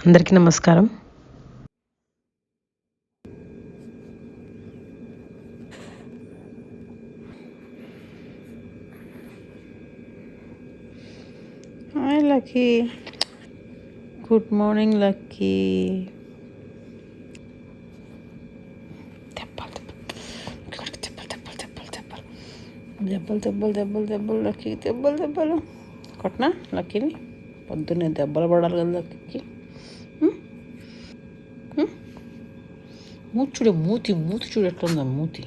అందరికీ నమస్కారం. Hi Lucky good morning Lucky దెబ్బలు దెబ్బలు దెబ్బలు దెబ్బలు లక్కీ దెబ్బలు దెబ్బలు కొట్టనా లక్కీని పొద్దున్నే దెబ్బలు పడాలి కదా లక్కీ మూతి చూడు మూతి మూతి చూడు ఎట్లుందా మూతి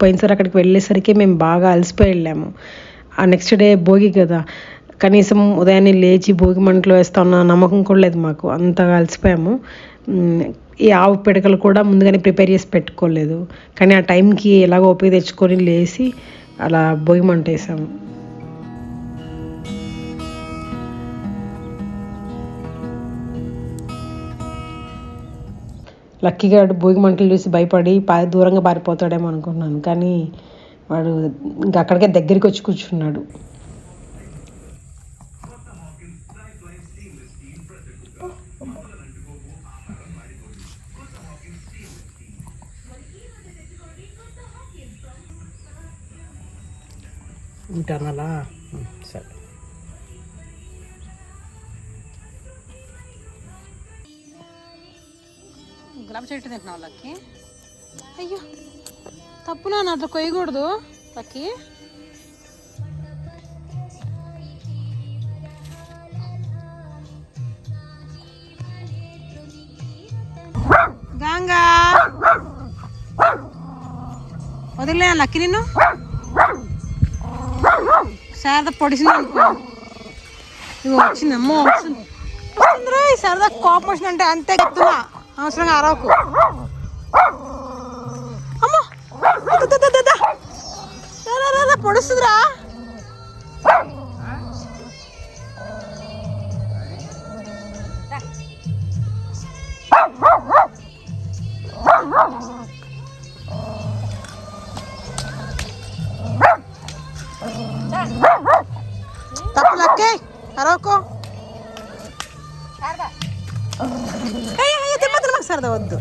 పోయినసారి అక్కడికి వెళ్ళేసరికి మేము బాగా అలసిపోయి వెళ్ళాము. ఆ నెక్స్ట్ డే భోగి కదా. కనీసం ఉదయాన్నే లేచి భోగి మంటలు వేస్తామన్న నమ్మకం కూడా లేదు మాకు. అంతగా అలసిపోయాము. ఈ ఆవు పిడకలు కూడా ముందుగానే ప్రిపేర్ చేసి పెట్టుకోలేదు. కానీ ఆ టైంకి ఎలాగో ఓపిక తెచ్చుకొని లేచి అలా భోగి మంట వేసాము. లక్కీగా వాడు భోగి మంటలు చూసి భయపడి పా దూరంగా పారిపోతాడేమో అనుకున్నాను కానీ వాడు ఇంకా అక్కడికే దగ్గరికి వచ్చి కూర్చున్నాడు. ఉంటానలా? గులాబీ చెట్టు తింటున్నావు లక్కి. అయ్యో తప్పునా నాన్న అట్లా కొయ్యకూడదు లక్కి. గాంగా. వదిలే లక్కి నిన్ను. శారద పొడిసింది అనుకో. ఇగో వచ్చింది అమ్మో వస్తుంది. ఈ శారద కోపం వచ్చిందంటే అంతే చెప్తున్నా. Vamos frangar, Alco. Vamos! Dá, dá, dá, dá, dá! Dá, dá, dá, dá, por! Tá por aqui, Timma, సరదా వద్దు.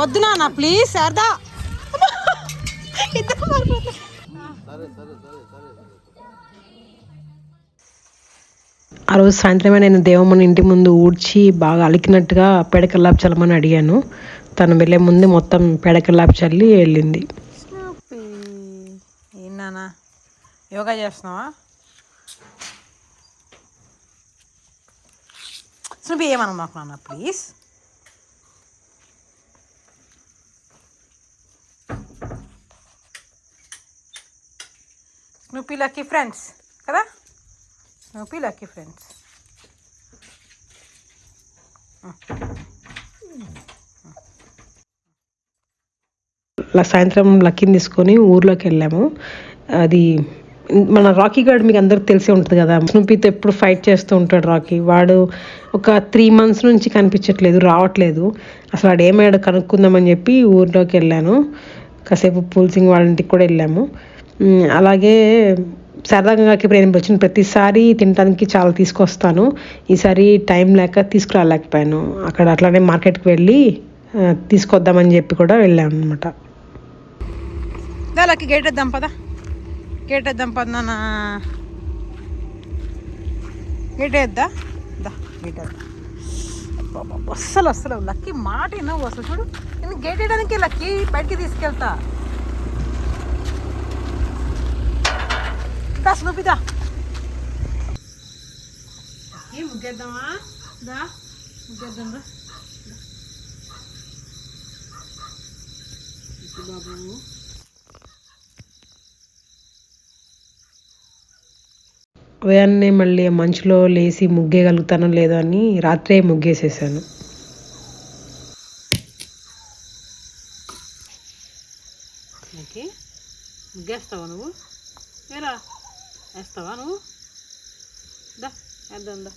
వద్దు నాన్న ప్లీజ్ మారిపోతారు. ఆ రోజు సాయంత్రమే నేను దేవమ్మని ఇంటి ముందు ఊడ్చి బాగా అలికినట్టుగా పెడకల్లాపు చల్లమని అడిగాను. తను వెళ్ళే ముందు మొత్తం పెడకల్లాపు చల్లి వెళ్ళింది. స్నూపీ ఏం నాన్న? యోగా చేస్తున్నావా? స్నూపీ ఏమన్నా మాకు నాన్న ప్లీజ్ స్నూపీ లక్కీ ఫ్రెండ్స్ కదా? స్నూపీ లక్కీ ఫ్రెండ్స్ సాయంత్రం లక్కీని తీసుకొని ఊర్లోకి వెళ్ళాము. అది మన రాకీ గార్డ్ మీకు అందరికి తెలిసే ఉంటుంది కదా. స్నూపీతో ఎప్పుడు ఫైట్ చేస్తూ ఉంటాడు రాకీ. వాడు ఒక త్రీ మంత్స్ నుంచి కనిపించట్లేదు రావట్లేదు. అసలు వాడు ఏమయ్యాడు కనుక్కుందామని చెప్పి ఊర్లోకి వెళ్ళాను. కాసేపు పూల్ సింగ్ వాళ్ళ ఇంటికి కూడా వెళ్ళాము. అలాగే సరదాగా ఇప్పుడు వచ్చిన ప్రతిసారి తినడానికి చాలా తీసుకొస్తాను. ఈసారి టైం లేక తీసుకురాలేకపోయాను. అక్కడ అట్లానే మార్కెట్కి వెళ్ళి తీసుకొద్దామని చెప్పి కూడా వెళ్ళాను అనమాట దా గేట్ వేద్దాం పదా. గేట్ వేద్దాం పద నాన్న. దా గేట్ అస్సలు అస్సలు లక్కీ మాట వినవు అసలు. చూడు నేను గేట్ వేయడానికి లక్కీ బయటికి తీసుకెళ్తా. దా స్నూపిదా లక్కీ ముగ్గేద్దామా? దా ముగ్గేద్దాం రా. బాబు. ఉదయాన్నే మళ్ళీ మంచులో లేచి ముగ్గేయగలుగుతానో లేదో అని రాత్రే ముగ్గేసేసాను. ఓకే ముగ్గేస్తావా నువ్వు? ఎలా? వేస్తావా నువ్వు? దా వేద్దాం దా.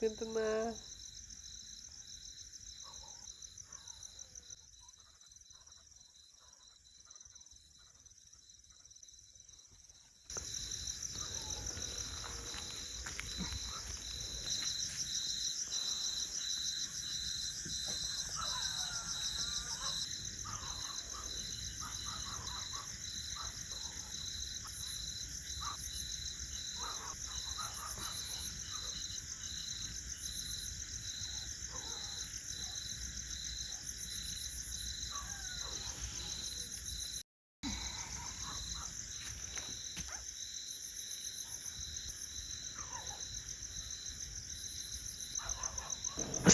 কিন্তু না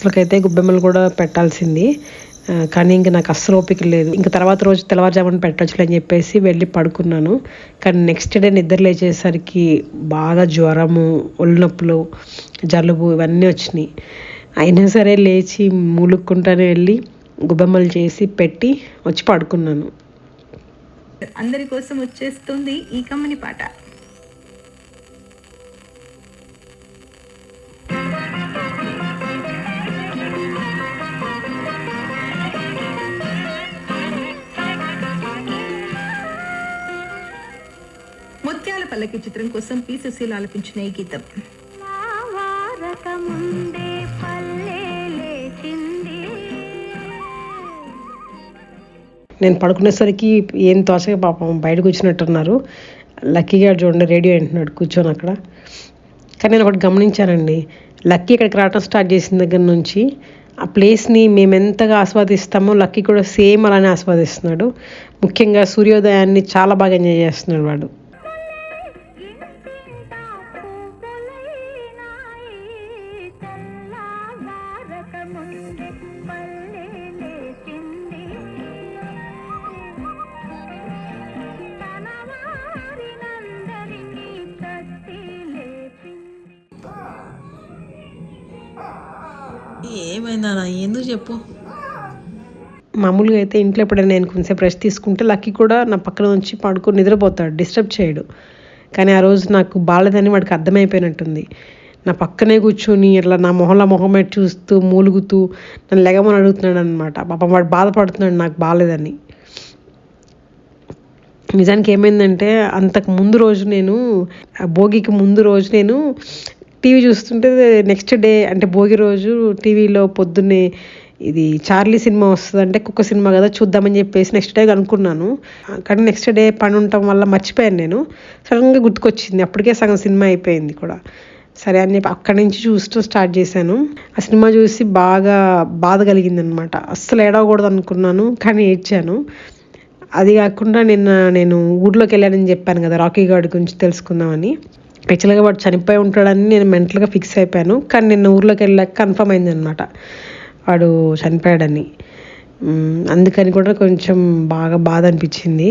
అసలుకైతే గుబ్బెమ్మలు కూడా పెట్టాల్సింది. కానీ ఇంక నాకు అస్సలు ఓపిక లేదు. ఇంకా తర్వాత రోజు తెల్లవారుజామున పెట్టచ్చులే అని చెప్పేసి వెళ్ళి పడుకున్నాను. కానీ నెక్స్ట్ డే నిద్ర లేచేసరికి బాగా జ్వరము ఒళ్ళు నొప్పులు జలుబు ఇవన్నీ వచ్చినాయి. అయినా సరే లేచి మూలుక్కుంటానే వెళ్ళి గుబ్బెమ్మలు చేసి పెట్టి వచ్చి పడుకున్నాను. అందరి కోసం వచ్చేస్తుంది ఈ కమ్మని పాట. పల్లకి చిత్రం కోసం పి సుశీల ఆలపించిన ఈ గీతం. నేను పడుకునేసరికి ఏం తోచక పాపం బయటకు వచ్చినట్టున్నారు. లక్కీగా చూడండి రేడియో వింటున్నాడు కూర్చొని అక్కడ. కానీ నేను ఒకటి గమనించానండి లక్కీ ఇక్కడికి రావడం స్టార్ట్ చేసిన దగ్గర నుంచి ఆ ప్లేస్ని మేము ఎంతగా ఆస్వాదిస్తామో లక్కీ కూడా సేమ్ అలానే ఆస్వాదిస్తున్నాడు. ముఖ్యంగా సూర్యోదయాన్ని చాలా బాగా ఎంజాయ్ చేస్తున్నాడు వాడు. ఏమైందా ఎందుకు చెప్పు? మామూలుగా అయితే ఇంట్లో ఎప్పుడైనా నేను కొంచెంసేపు రెస్ట్ తీసుకుంటే లక్కీ కూడా నా పక్కన నుంచి పడుకుని నిద్రపోతాడు డిస్టర్బ్ చేయడు. కానీ ఆ రోజు నాకు బాలేదని వాడికి అర్థమైపోయినట్టుంది. నా పక్కనే కూర్చొని ఇట్లా నా మొహంలో మొహం పెట్టి చూస్తూ మూలుగుతూ నన్ను లెగమని అడుగుతున్నాడు అనమాట పాపం వాడు బాధపడుతున్నాడు నాకు బాలేదని. నిజానికి ఏమైందంటే అంతకు ముందు రోజు నేను భోగికి ముందు రోజు నేను టీవీ చూస్తుంటే నెక్స్ట్ డే అంటే భోగి రోజు టీవీలో పొద్దున్నే ఇది చార్లీ సినిమా వస్తుంది అంటే కుక్క సినిమా కదా చూద్దామని చెప్పేసి నెక్స్ట్ డే అనుకున్నాను. కానీ నెక్స్ట్ డే పని ఉండటం వల్ల మర్చిపోయాను నేను. సడన్గా గుర్తుకొచ్చింది. అప్పటికే సగం సినిమా అయిపోయింది కూడా. సరే అని చెప్పి అక్కడి నుంచి చూస్తూ స్టార్ట్ చేశాను. ఆ సినిమా చూసి బాగా బాధ కలిగింది అనమాట అస్సలు ఏడవకూడదు అనుకున్నాను కానీ ఏడ్చాను. అది కాకుండా నిన్న నేను ఊర్లోకి వెళ్ళానని చెప్పాను కదా రాకీ గార్డ్ గురించి తెలుసుకుందామని. యాక్చువల్గా వాడు చనిపోయి ఉంటాడని నేను మెంటల్గా ఫిక్స్ అయిపోయాను. కానీ నిన్న ఊర్లోకి వెళ్ళాక కన్ఫర్మ్ అయింది అనమాట వాడు చనిపోయాడని. అందుకని కూడా కొంచెం బాగా బాధ అనిపించింది.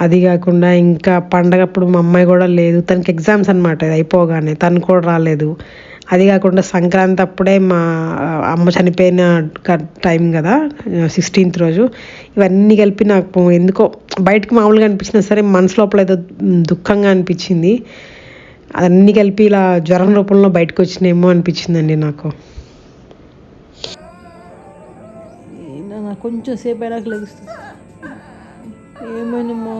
అది కాకుండా ఇంకా పండగప్పుడు మా అమ్మాయి కూడా లేదు. తనకి ఎగ్జామ్స్ అనమాట అయిపోగానే తను కూడా రాలేదు. అది కాకుండా సంక్రాంతి అప్పుడే మా అమ్మ చనిపోయిన టైం కదా సిక్స్టీన్త్ రోజు. ఇవన్నీ కలిపి నాకు ఎందుకో బయటకు మామూలుగా అనిపించినా సరే మనసు లోపల ఏదో దుఃఖంగా అనిపించింది. అన్నీ కలిపి ఇలా జ్వరం రూపంలో బయటకు వచ్చినాయేమో అనిపించిందండి నాకు. కొంచెం సేపు అయినాక లెగుస్తుంది. ఏమైందమ్మా?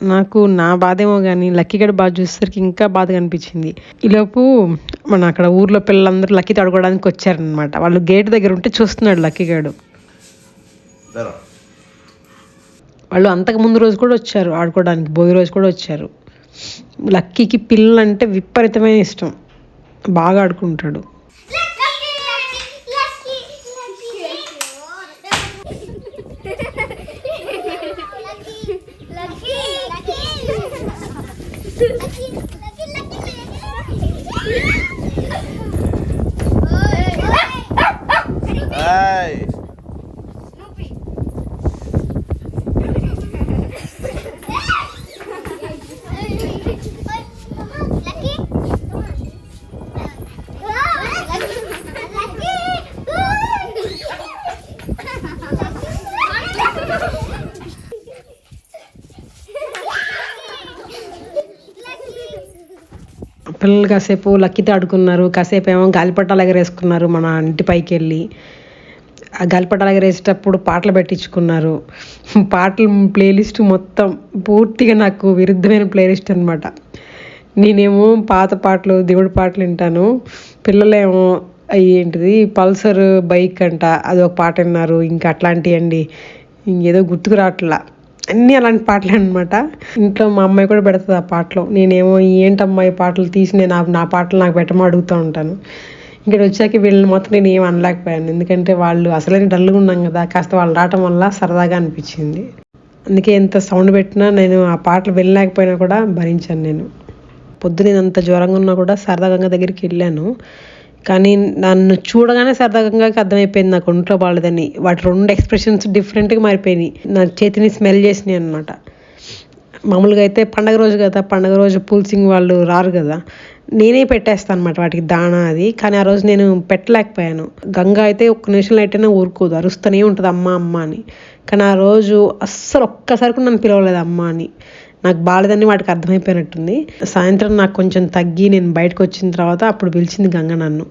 నాకు నా బాధేమో కానీ లక్కీగడ బాగా చూసేసరికి ఇంకా బాధగా అనిపించింది. ఈలోపు మన అక్కడ ఊర్లో పిల్లలందరూ లక్కీ తడుకోవడానికి వచ్చారనమాట వాళ్ళు గేట్ దగ్గర ఉంటే చూస్తున్నాడు లక్కీగాడు. దరా వాళ్ళు అంతకు ముందు రోజు కూడా వచ్చారు ఆడుకోవడానికి భోగి రోజు కూడా వచ్చారు లక్కీకి పిల్లలు అంటే విపరీతమైన ఇష్టం బాగా ఆడుకుంటాడు ఏయ్ పిల్లలు కాసేపు లక్కితో ఆడుకున్నారు కాసేపు ఏమో గాలిపటాలు ఎగరేసుకున్నారు మన ఇంటి పైకి వెళ్ళి ఆ గాలిపటాలు ఎగరేసేటప్పుడు పాటలు పెట్టించుకున్నారు. పాటలు ప్లేలిస్ట్ మొత్తం పూర్తిగా నాకు విరుద్ధమైన ప్లేలిస్ట్ అనమాట నేనేమో పాత పాటలు దేవుడి పాటలు వింటాను. పిల్లలేమో అవి ఏంటిది పల్సర్ బైక్ అంట అది ఒక పాట విన్నారు. ఇంకా అట్లాంటివి అండి. ఇంకేదో గుర్తుకు రావట్లా. అన్నీ అలాంటి పాటలే అనమాట ఇంట్లో మా అమ్మాయి కూడా పెడుతుంది ఆ పాటలు. నేనేమో ఏంటమ్మా ఈ పాటలు తీసి నేను నా పాటలు నాకు పెట్టమో అడుగుతూ ఉంటాను. ఇక్కడ వచ్చాక వీళ్ళని మొత్తం నేను ఏం అనలేకపోయాను. ఎందుకంటే వాళ్ళు అసలే డల్గా ఉన్నాం కదా కాస్త వాళ్ళు రావటం వల్ల సరదాగా అనిపించింది. అందుకే ఎంత సౌండ్ పెట్టినా నేను ఆ పాటలు వెళ్ళలేకపోయినా కూడా భరించాను నేను. పొద్దున అంత జ్వరంగా ఉన్నా కూడా సరదాగంగా దగ్గరికి వెళ్ళాను. కానీ నన్ను చూడగానే సరదాగా అర్థమైపోయింది నాకు ఒంట్లో బాగాలేదని వాటి రెండు ఎక్స్ప్రెషన్స్ డిఫరెంట్గా మారిపోయినాయి. నా చేతిని స్మెల్ చేసినాయి అనమాట మామూలుగా అయితే పండగ రోజు కదా పండగ రోజు పూల్సింగ్ వాళ్ళు రారు కదా. నేనే పెట్టేస్తాను అనమాట వాటికి దాణా అది. కానీ ఆ రోజు నేను పెట్టలేకపోయాను. గంగ అయితే ఒక్క నిమిషంలో అయితేనే ఊరుకోదు. అరుస్తూనే ఉంటుంది అమ్మ అమ్మ అని. కానీ ఆ రోజు అస్సలు ఒక్కసారి కూడా నన్ను పిలవలేదు అమ్మ అని. నాకు బాగాలేదని వాటికి అర్థమైపోయినట్టుంది. సాయంత్రం నాకు కొంచెం తగ్గి నేను బయటకు వచ్చిన తర్వాత అప్పుడు పిలిచింది గంగ నన్ను.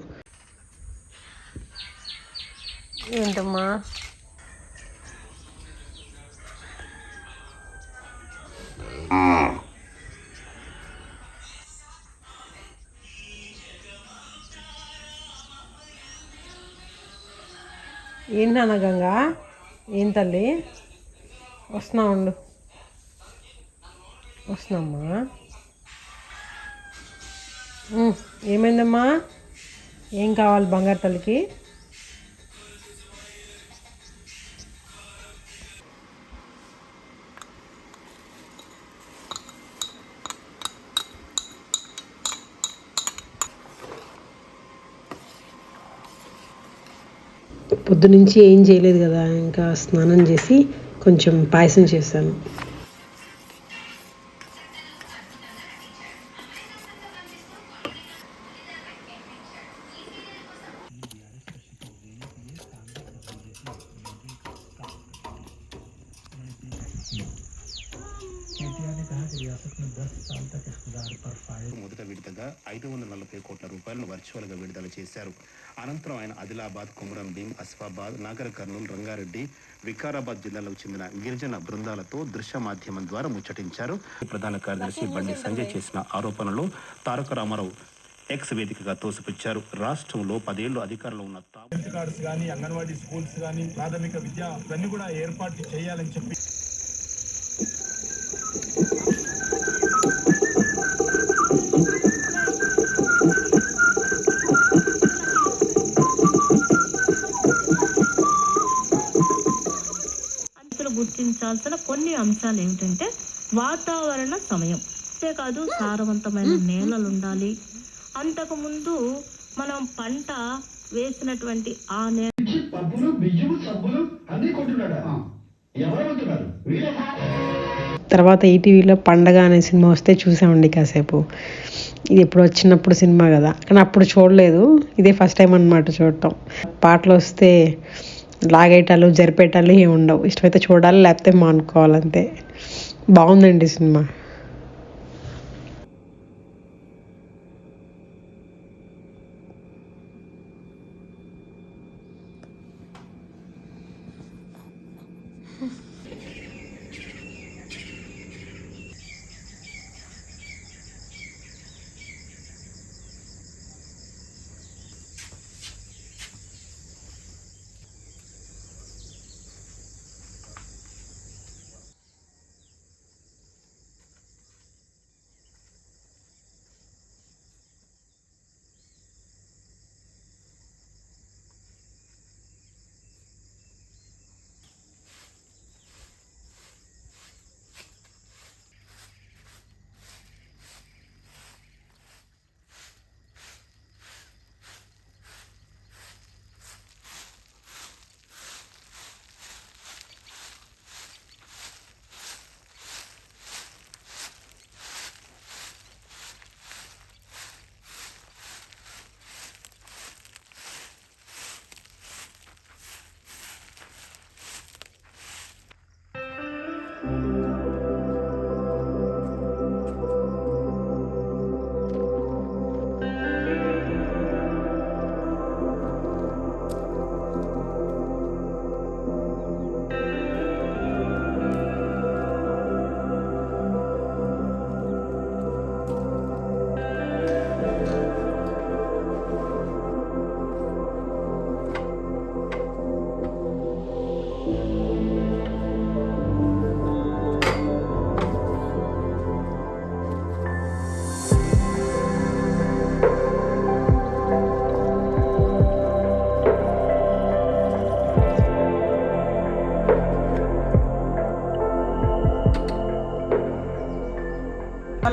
ఏంటమ్మా? ఏం నాన్న గంగా? ఏం తల్లి? వస్తున్నా ఉండు. వస్తున్నామ్మా ఏమైందమ్మా? ఏం కావాలి బంగారు తల్లికి? పొద్దునుంచి ఏం చేయలేదు కదా ఇంకా స్నానం చేసి కొంచెం పాయసం చేశాను. మొదట విడతగా ఐదు వందల నలభై కోట్ల రూపాయలను వర్చువల్గా విడుదల చేశారు. అనంతరం ఆయన ఆదిలాబాద్ కుమరం భీం అస్ఫాబాద్ నాగర్ కర్నూలు రంగారెడ్డి వికారాబాద్ జిల్లాలకు చెందిన గిరిజన బృందాలతో దృశ్య మాధ్యమం ద్వారా ముచ్చటించారు. ప్రధాన కార్యదర్శి బండి సంజయ్ చేసిన ఆరోపణలు తారక రామారావు ఎక్స్ వేదికగా తోసిపుచ్చారు. రాష్ట్రంలో పదేళ్ళు అధికారంలో ఉన్న కార్డ్స్ కానీ అంగన్వాడీ స్కూల్స్ కానీ ప్రాథమిక విద్య ఇవన్నీ కూడా ఏర్పాటు చేయాలని చెప్పి కొన్ని అంశాలు ఏమిటంటే వాతావరణ సమయం. అంతేకాదు సారవంతమైన నేలలు ఉండాలి అంతకుముందు మనం పంట వేసినటువంటి ఆ నేల పప్పులు సబ్బులు అన్ని కొంటున్నాడా? ఎవరు తర్వాత ఈటీవీలో పండగ అనే సినిమా వస్తే చూసామండి కాసేపు. ఇది ఎప్పుడు వచ్చినప్పుడు సినిమా కదా. కానీ అప్పుడు చూడలేదు. ఇదే ఫస్ట్ టైం అన్నమాట చూడటం. పాటలు వస్తే లాగేటాలు జరిపేటాలు ఏమి ఉండవు ఇష్టమైతే చూడాలి లేకపోతే మానుకోవాలంతే. బాగుందండి సినిమా.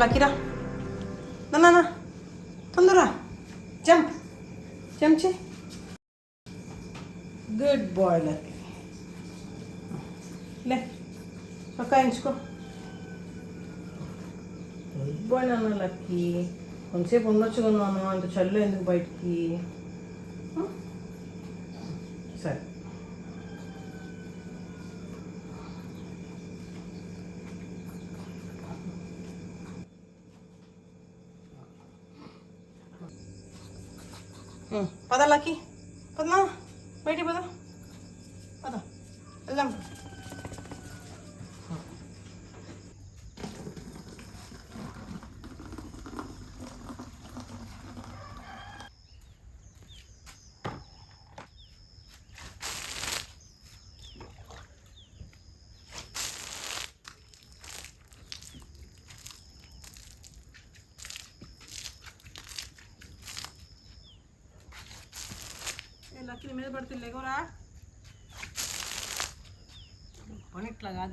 లక్కీరా నాన్న తొందరరా జంప్ జంప్ చే గుడ్ బాయ్ లక్కీ లే చొక్కా ఎంచుకో గుడ్ బాయ్ నాన్న లక్కీ కొంతసేపు ఉండొచ్చు కదా నాన్న అంత చల్లు ఎందుకు బయటికి సరే ఉం, పద లక్కీ పదమా బయటికి పద పద వెళ్దాం ఏ లక్కీ నీ మీద పడితే లేకోరా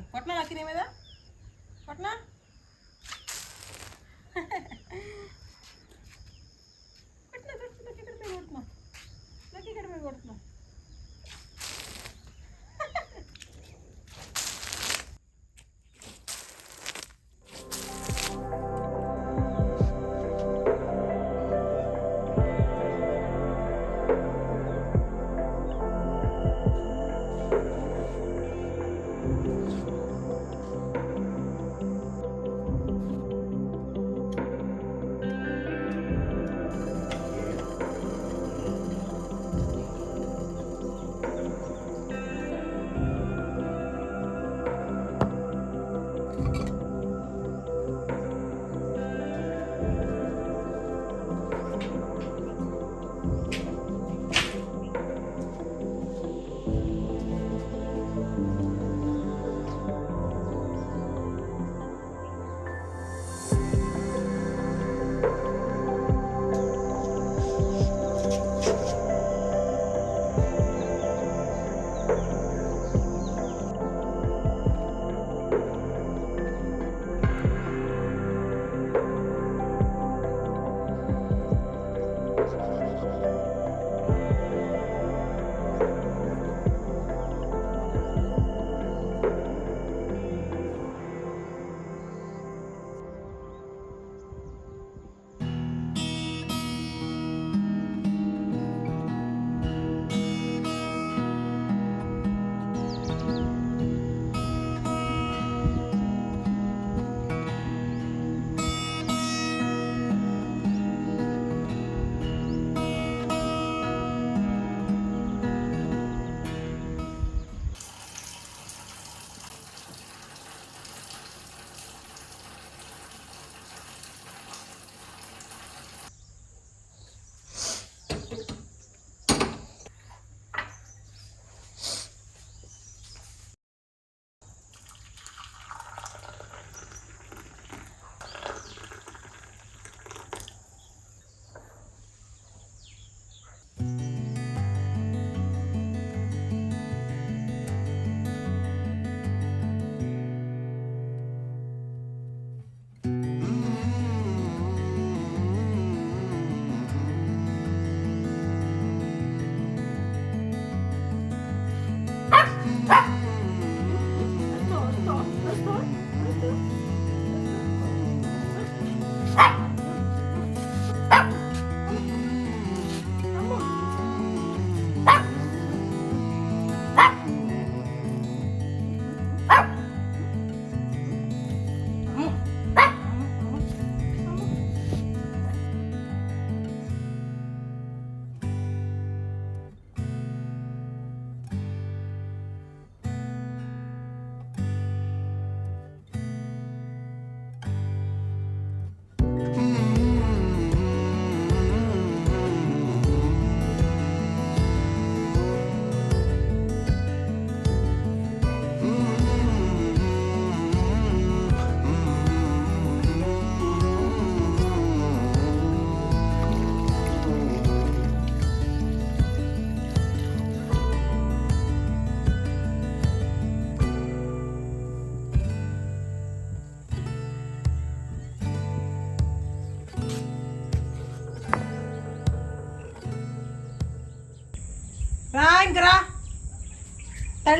పని ఇట్లా కాదు పట్నా లక్కీ నీ మీద? పట్నా? పట్నా పట్నా ఇక్కడ మీద కొడుతున్నా. నాకు ఇక్కడ మీద కొడుతున్నా.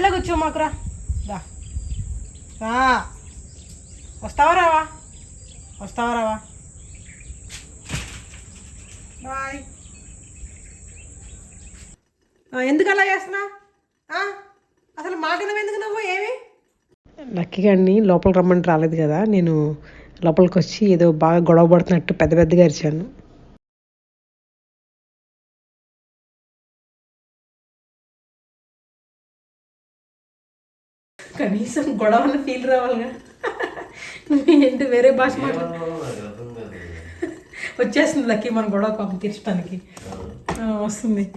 తళ్ళ కూర్చో మాకురా. దా. వస్తావా రావా? వస్తావా రావా? బాయ్. ఎందుకు అలా చేస్తున్నా? అసలు మాటలు ఎందుకు నువ్వు? ఏమి? లక్కీ గారిని లోపలికి రమ్మని రాలేదు కదా నేను లోపలికి వచ్చి ఏదో బాగా గొడవ పడుతున్నట్టు పెద్ద పెద్దగా అరిచాను. గొడవల ఫీల్ రావాలిగా. నువ్వు ఏంటి వేరే భాష వచ్చేస్తుంది లక్కీ మన గొడవ పాపం తీర్చడానికి వస్తుంది.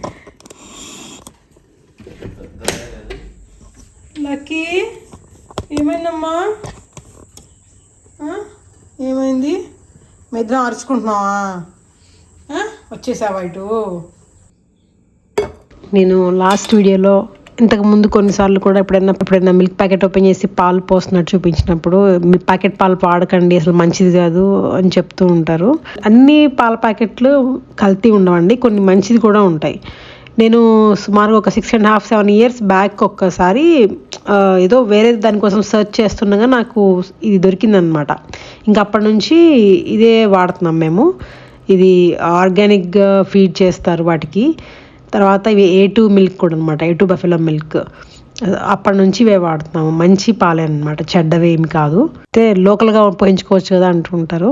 లక్కీ ఏమైందమ్మా? ఆ? ఏమైంది? మీ ఇద్దరం అరుచుకుంటున్నావా? ఆ? వచ్చేసావా ఇటు? నేను లాస్ట్ వీడియోలో ఇంతకు ముందు కొన్నిసార్లు కూడా ఎప్పుడైనా ఎప్పుడైనా మిల్క్ ప్యాకెట్ ఓపెన్ చేసి పాలు పోస్తున్నట్టు చూపించినప్పుడు మీ ప్యాకెట్ పాలు పాడకండి అసలు మంచిది కాదు అని చెప్తూ ఉంటారు. అన్ని పాల ప్యాకెట్లు కల్తీ ఉండవండి కొన్ని మంచిది కూడా ఉంటాయి. నేను సుమారుగా ఒక six and half seven years back ఒక్కసారి ఏదో వేరే దానికోసం సెర్చ్ చేస్తుండగా నాకు ఇది దొరికిందనమాట. ఇంకా అప్పటి నుంచి ఇదే వాడుతున్నాం మేము. ఇది ఆర్గానిక్గా ఫీడ్ చేస్తారు వాటికి. తర్వాత ఇవి ఏ టూ మిల్క్ కూడా అనమాట ఏ టూ బఫెలో మిల్క్ అప్పటి నుంచి ఇవే వాడుతున్నాము. మంచి పాలే అనమాట చెడ్డవి ఏమి కాదు. అయితే లోకల్గా పోయించుకోవచ్చు కదా అంటుంటారు.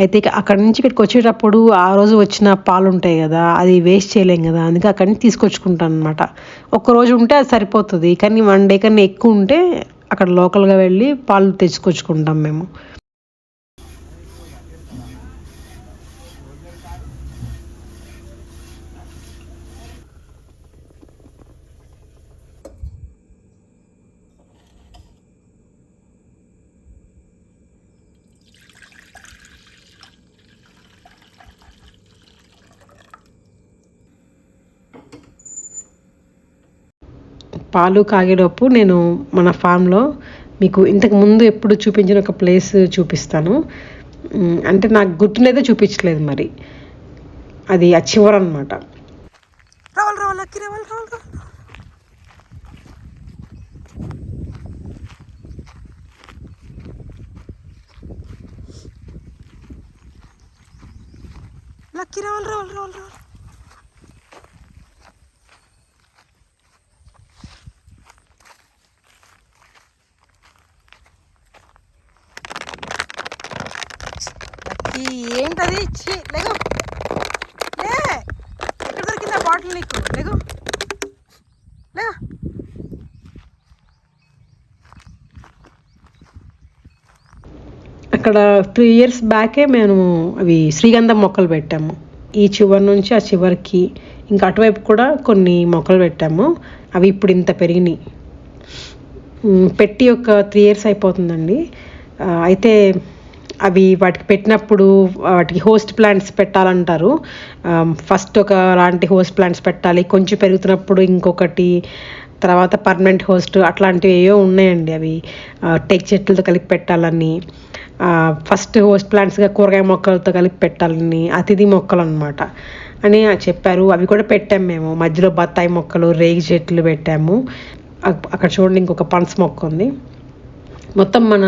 అయితే ఇక అక్కడి నుంచి ఇక్కడికి వచ్చేటప్పుడు ఆ రోజు వచ్చిన పాలు ఉంటాయి కదా అది వేస్ట్ చేయలేం కదా అందుకే అక్కడి నుంచి తీసుకొచ్చుకుంటాను అనమాట ఒక్క రోజు ఉంటే అది సరిపోతుంది. కానీ వన్ డే కన్నా ఎక్కువ ఉంటే అక్కడ లోకల్గా వెళ్ళి పాలు తెచ్చుకొచ్చుకుంటాం మేము. పాలు కాగేటప్పుడు నేను మన ఫామ్లో మీకు ఇంతకు ముందు ఎప్పుడు చూపించిన ఒక ప్లేస్ చూపిస్తాను. అంటే నాకు గుర్తునేదే చూపించలేదు మరి. అది ఆ చివర అనమాట రావాలి రావాలి అక్కి రావాలి రావాలి రావాలి. లక్కీ రావాలి రావాలి రావాలి రావాలి లక్కీ ఏంటది ఛీ లేగు లే ఎక్కడ దొరికింది ఆ బాటిల్ నీకు లేగు లేగా అక్కడ త్రీ ఇయర్స్ బ్యాకే మేము అవి శ్రీగంధం మొక్కలు పెట్టాము. ఈ చివరి నుంచి ఆ చివరికి ఇంకా అటువైపు కూడా కొన్ని మొక్కలు పెట్టాము. అవి ఇప్పుడు ఇంత పెరిగినాయి. పెట్టి ఒక త్రీ ఇయర్స్ అయిపోతుందండి. అయితే అవి వాటికి పెట్టినప్పుడు వాటికి హోస్ట్ ప్లాంట్స్ పెట్టాలంటారు. ఫస్ట్ ఒక లాంటి హోస్ట్ ప్లాంట్స్ పెట్టాలి. కొంచెం పెరుగుతున్నప్పుడు ఇంకొకటి తర్వాత పర్మనెంట్ హోస్ట్ అట్లాంటివి ఏవో ఉన్నాయండి అవి. టెక్ చెట్లతో కలిపి పెట్టాలని. ఫస్ట్ హోస్ట్ ప్లాంట్స్గా కూరగాయ మొక్కలతో కలిపి పెట్టాలని అతిథి మొక్కలు అనమాట అని చెప్పారు. అవి కూడా పెట్టాము మేము. మధ్యలో బత్తాయి మొక్కలు రేగి చెట్లు పెట్టాము. అక్కడ చూడండి ఇంకొక పనస మొక్క ఉంది. మొత్తం మన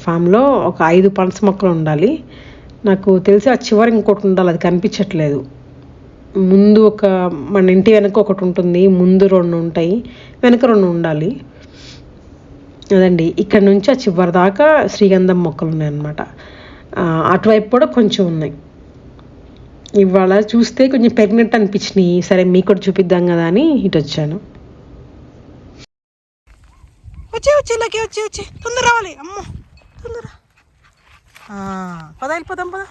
ఫామ్లో ఒక ఐదు పనస మొక్కలు ఉండాలి. నాకు తెలిసి ఆ చివరి ఇంకోటి ఉండాలి. అది కనిపించట్లేదు. ముందు ఒక మన ఇంటి వెనక ఒకటి ఉంటుంది. ముందు రెండు ఉంటాయి. వెనక రెండు ఉండాలి. అదండి. ఇక్కడ నుంచి ఆ చివరి దాకా శ్రీగంధం మొక్కలు ఉన్నాయి అటువైపు కూడా కొంచెం ఉన్నాయి. ఇవాళ చూస్తే కొంచెం ప్రెగ్నెంట్ అనిపించినాయి. సరే మీకు కూడా చూపిద్దాం కదా అని ఇటు వచ్చాను. వచ్చే వచ్చే లకి వచ్చే వచ్చే. తొందర రావాలి. అమ్మో తొందర. పద వెళ్ళిపోదాం పద.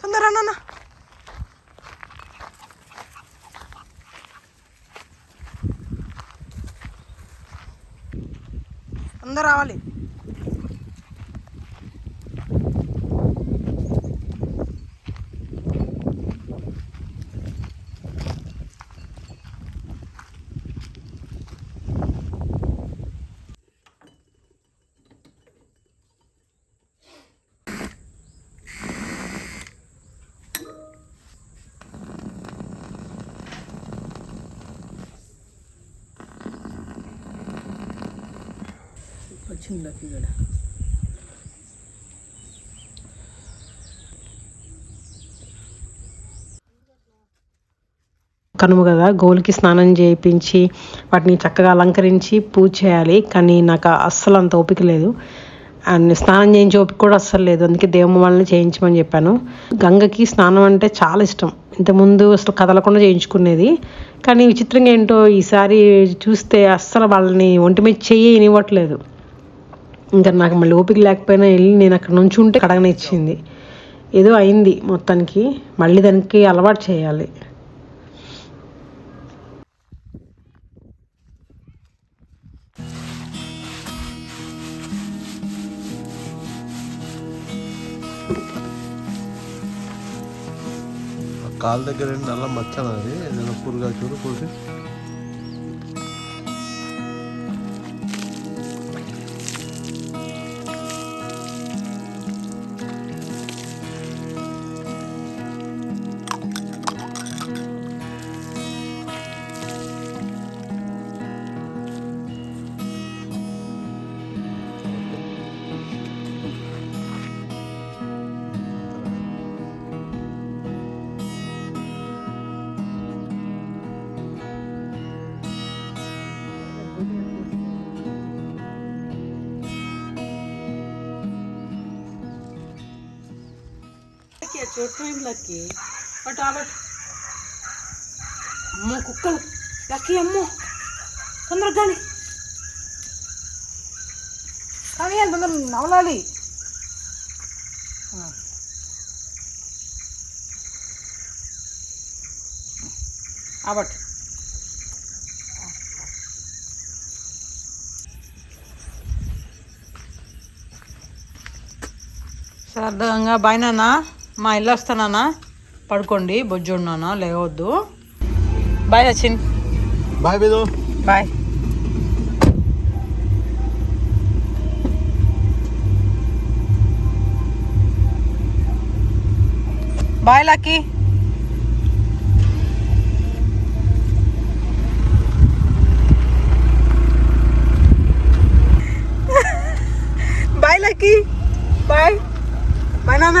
తొందర నాన్న. అందరు రావాలి. వచ్చింది లక్కీ కనుమ కదా గోవులకి స్నానం చేయించి వాటిని చక్కగా అలంకరించి పూజ చేయాలి. కానీ నాకు అస్సలు అంత ఓపిక లేదు. అండ్ స్నానం చేయించే ఓపిక కూడా అస్సలు లేదు. అందుకే దేవమ్మ వాళ్ళని చేయించమని చెప్పాను. గంగకి స్నానం అంటే చాలా ఇష్టం. ఇంతకుముందు అసలు కదలకుండా చేయించుకునేది. కానీ విచిత్రంగా ఏంటో ఈసారి చూస్తే అస్సలు వాళ్ళని ఒంటి మీద చెయ్యి ఇవ్వట్లేదు ఇంకా నాకు మళ్ళీ ఓపిక లేకపోయినా వెళ్ళి నేను అక్కడ నుంచి ఉంటే కడగనిచ్చింది ఏదో అయింది మొత్తానికి. మళ్ళీ దానికి అలవాటు చేయాలి. కాళ్ళ దగ్గర నల్ల మచ్చనది నేను పురుగా చూడు చూడటం లక్కీ బట్ ఆబట్ అమ్మో కుక్కలు. లక్కి అమ్మో. తొందరగా కానీ కానీ అని తొందర నవలాలి. ఆబట్ శ్రద్ధంగా బాయ్ నాన్న మా ఇల్లు వస్తానా పడుకోండి బొజ్జుడు నాన్న లేవద్దు. Bye Sachin. Bye బిదు. Bye. Bye Lucky. Bye Lucky. Bye. Bye నాన్న.